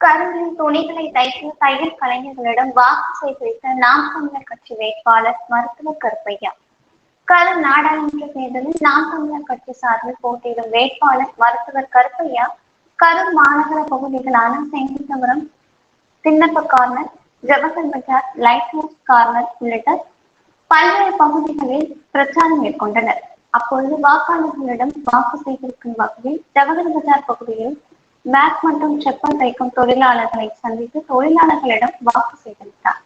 கரும்பில் துணிகளை தைத்து தையல் கலைஞர்களிடம் வாக்கு சேகரித்த நாம் தமிழர் கட்சி வேட்பாளர் மருத்துவர் கருப்பையா. கரும் நாடாளுமன்ற தேர்தலில் நாம் தமிழர் கட்சி சார்பில் போட்டியிடும் வேட்பாளர் மருத்துவர் கருப்பையா கரும் மாநகர பகுதிகளான Sengithapuram Thinnappa corner Jawahar Bazaar lighthouse corner உள்ளிட்ட பல்வேறு பகுதிகளில் பிரச்சாரம் மேற்கொண்டனர். அப்பொழுது வாக்காளர்களிடம் வாக்கு சேகரிக்கும் வகையில் ஜவஹர் பஜார் பகுதியில் மேக் மற்றும் செப்பல் தைக்கும் தொழிலாளர்களை சந்தித்து தொழிலாளர்களிடம் வாக்கு சேகரித்தார்.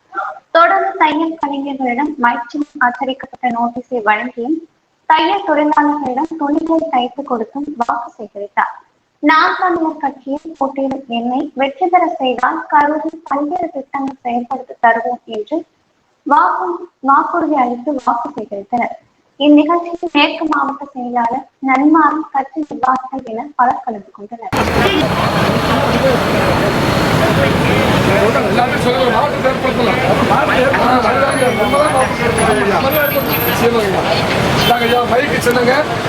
தொடர்ந்து தையல் கலைஞர்களிடம் மைச்சில் ஆச்சரிக்கப்பட்ட நோட்டீஸை வழங்கியும் தையல் தொழிலாளர்களிடம் துணிகளை தைத்து கொடுத்தும் வாக்கு சேகரித்தார். நாம் தமிழர் கட்சியில் போட்டியிடும் என்னை வெற்றி பெற செய்தால் கரூரில் பல்வேறு திட்டங்கள் செயல்படுத்தி தருவோம் என்று வாக்கு வாக்குறுதி அளித்து வாக்கு சேகரித்தனர். இந்நிகழ்ச்சியில் மேற்கு மாவட்ட செயலாளர் நன்மாறன் கட்சி நிர்வாகிகள் என பலர் கலந்து கொண்டனர். எல்லாத்தையும் சொல்லுங்க மைக்கு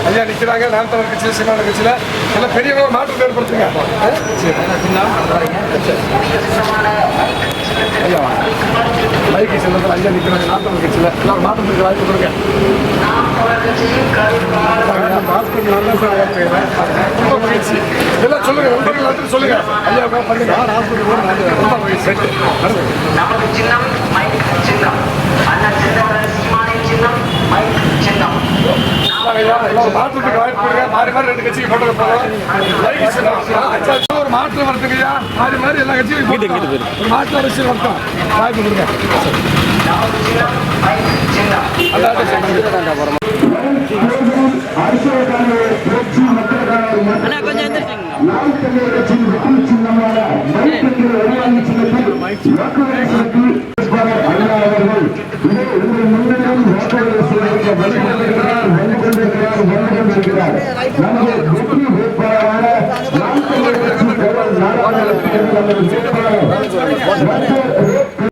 ஐயா நிற்கிறாங்க நாம் தமிழ் கட்சியில். சீமான கட்சியில் எல்லாம் பெரியவங்க மாற்றத்தை ஏற்படுத்துங்க ஐயா மைக்கு சொன்னதில் ஐயா நிற்கிறாங்க நாம் தமிழ் கட்சியில் எல்லாம் மாற்றத்துக்கு வாய்ப்பு கொடுங்க எல்லாம் சொல்லுங்க நண்பர்கள் சொல்லுங்க ஐயா பண்ணுங்க ரொம்ப மகிழ்ச்சி அடுத்து. சின்னம் மைக் சின்னம் அண்ணன் சின்னவரன் சீமானின் சின்னம் மைக் சின்னம் மாற்றத்துக்கு வாய்ப்பு கொடுங்க மாறி மாறி ரெண்டு கட்சிக்கு போட்டு போறோம் ஒரு மாற்றம் ஐயா மாறி மாறி எல்லா கட்சியும் ஒரு அரசியல் வரட்டும் வாய்ப்பு கொடுங்க அல்லாட்ட சொல்லுங்க அண்ணா கொஞ்சம் எந்திரிச்சிங்க